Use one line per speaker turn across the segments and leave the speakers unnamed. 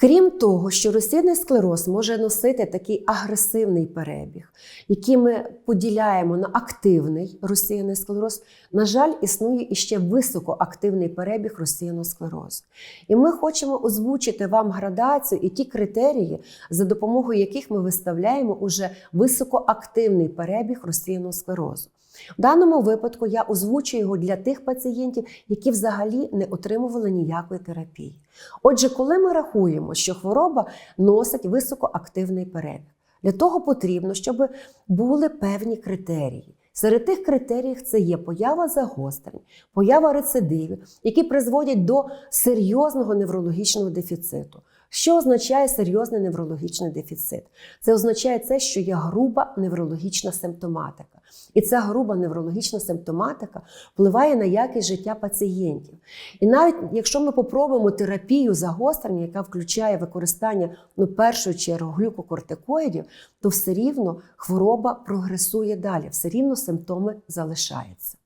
Крім того, що розсіяний склероз може носити такий агресивний перебіг, який ми поділяємо на активний розсіяний склероз, на жаль, існує іще високоактивний перебіг розсіяного склерозу. І ми хочемо озвучити вам градацію і ті критерії, за допомогою яких ми виставляємо уже високоактивний перебіг розсіяного склерозу. В даному випадку я озвучую його для тих пацієнтів, які взагалі не отримували ніякої терапії. Отже, коли ми рахуємо, що хвороба носить високоактивний перебіг, для того потрібно, щоб були певні критерії. Серед тих критеріїв це є поява загострень, поява рецидивів, які призводять до серйозного неврологічного дефіциту. Що означає серйозний неврологічний дефіцит? Це означає це, що є груба неврологічна симптоматика. І ця груба неврологічна симптоматика впливає на якість життя пацієнтів. І навіть якщо ми попробуємо терапію загострення, яка включає використання ну, в першу чергу глюкокортикоїдів, то все рівно хвороба прогресує далі, все рівно симптоми залишаються.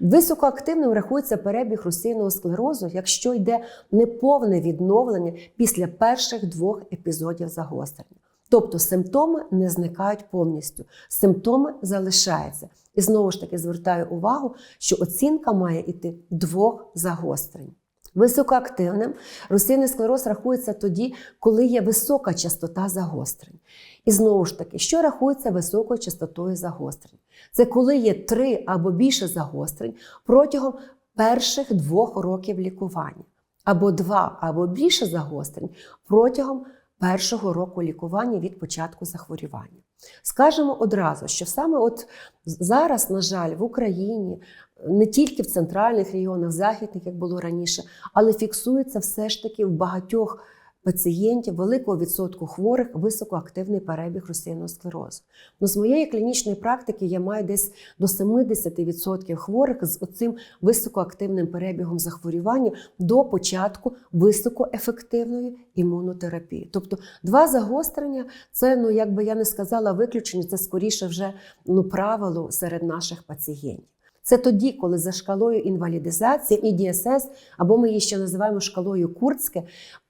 Високоактивним рахується перебіг русійного склерозу, якщо йде неповне відновлення після перших двох епізодів загострення. Тобто симптоми не зникають повністю, симптоми залишаються. І знову ж таки звертаю увагу, що оцінка має йти двох загострень. Високоактивним русинний склероз рахується тоді, коли є висока частота загострень. І знову ж таки, що рахується високою частотою загострень? Це коли є три або більше загострень протягом перших двох років лікування, або два або більше загострень протягом першого року лікування від початку захворювання. Скажемо одразу, що саме от зараз, на жаль, в Україні, не тільки в центральних регіонах, західних, як було раніше, але фіксується все ж таки в багатьох пацієнтів великого відсотку хворих високоактивний перебіг розсіяного склерозу. Ну, з моєї клінічної практики я маю десь до 70% хворих з оцим високоактивним перебігом захворювання до початку високоефективної імунотерапії. Тобто два загострення це, ну як би я не сказала, виключення, це скоріше вже ну, правило серед наших пацієнтів. Це тоді, коли за шкалою інвалідизації і ДСС, або ми її ще називаємо шкалою Курцьке,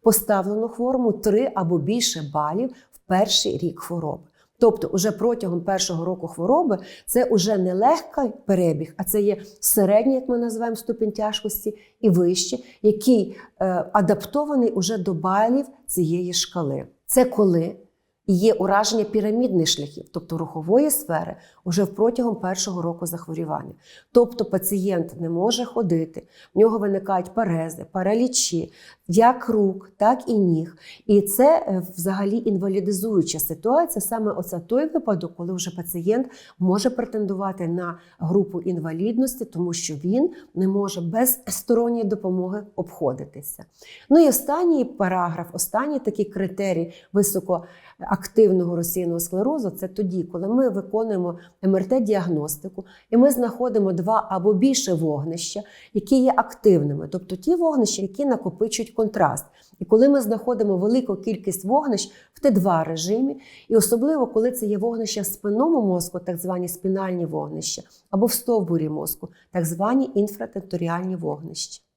поставлено хворому 3 або більше балів в перший рік хвороби. Тобто, уже протягом першого року хвороби це вже не легкий перебіг, а це є середній, як ми називаємо ступінь тяжкості, і вище, який е, адаптований уже до балів цієї шкали. Це коли є ураження пірамідних шляхів, тобто рухової сфери, уже протягом першого року захворювання. Тобто пацієнт не може ходити, в нього виникають парези, паралічі, як рук, так і ніг. І це е, взагалі інвалідизуюча ситуація. Саме оце той випадок, коли вже пацієнт може претендувати на групу інвалідності, тому що він не може без сторонньої допомоги обходитися. Ну і останній параграф, останній такий критерій високоактивного розсіяного склерозу це тоді, коли ми виконуємо МРТ-діагностику, і ми знаходимо два або більше вогнища, які є активними, тобто ті вогнища, які накопичують контраст. І коли ми знаходимо велику кількість вогнищ в Т2 режимі, і особливо коли це є вогнища в спинному мозку, так звані спінальні вогнища, або в стовбурі мозку, так звані інфратенторіальні вогнища.